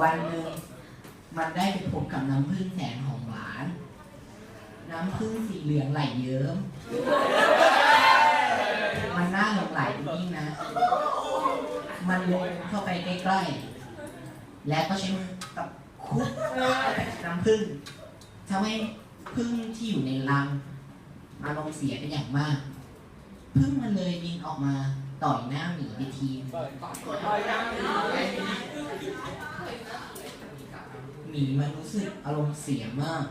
วันหนึ่งมันได้ไปพบกับน้ำผึ้งแสนหอมหวาน น้ำผึ้งสีเหลืองไหลเยิ้ม มันน่าหลงไหลยิ่งนะ มันลงเข้าไปใกล้ๆ และก็ใช้มือกับคุกน้ำผึ้งทำให้ผึ้งที่อยู่ในรังอารมณ์เสียเป็นอย่างมากผึ้งมันเลยบินออกมาต่อยหน้าหมีไปทีนึงหมี มันรู้สึกอารมณ์เสียมาก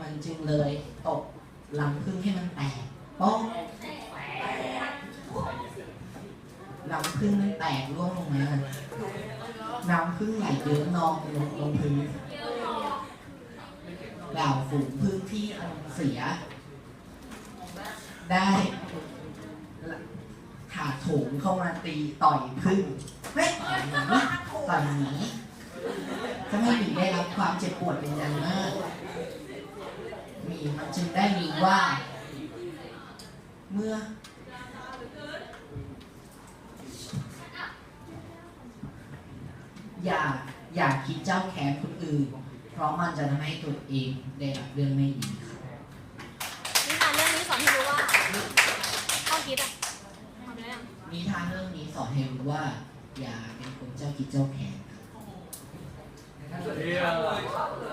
มันจึงเลยตบรังผึ้งให้มันแตกป้องรังผึ้งมันแตกร่วงลงมาน้ำผึ้งไหลเยอะนองลงลงพื้นเหล่าฝูงผึ้งที่อารมณ์เสีย ได้ถาโถมเข้ามาตีต่อยผึ้งเฮ้ยต่อยหมีต่อยหมี ทำให้หมีได้รับความเจ็บปวดเป็นอย่างมากหมีมันจึงได้รู้ว่า เมื่อ อย่าอย่าคิดเจ้าแค้นคนอื่น เพราะมันจะทำให้ตัวเองได้รับเรื่องไม่ดีครับนิทานเรื่องนี้สอนให้รู้ว่าข้อคิดอะทำไปแล้วยังนิทานเรื่องนี้สอนให้รู้ว่า อย่าเป็นคนเจ้าคิดเจ้าแค้นครับเยี่ยม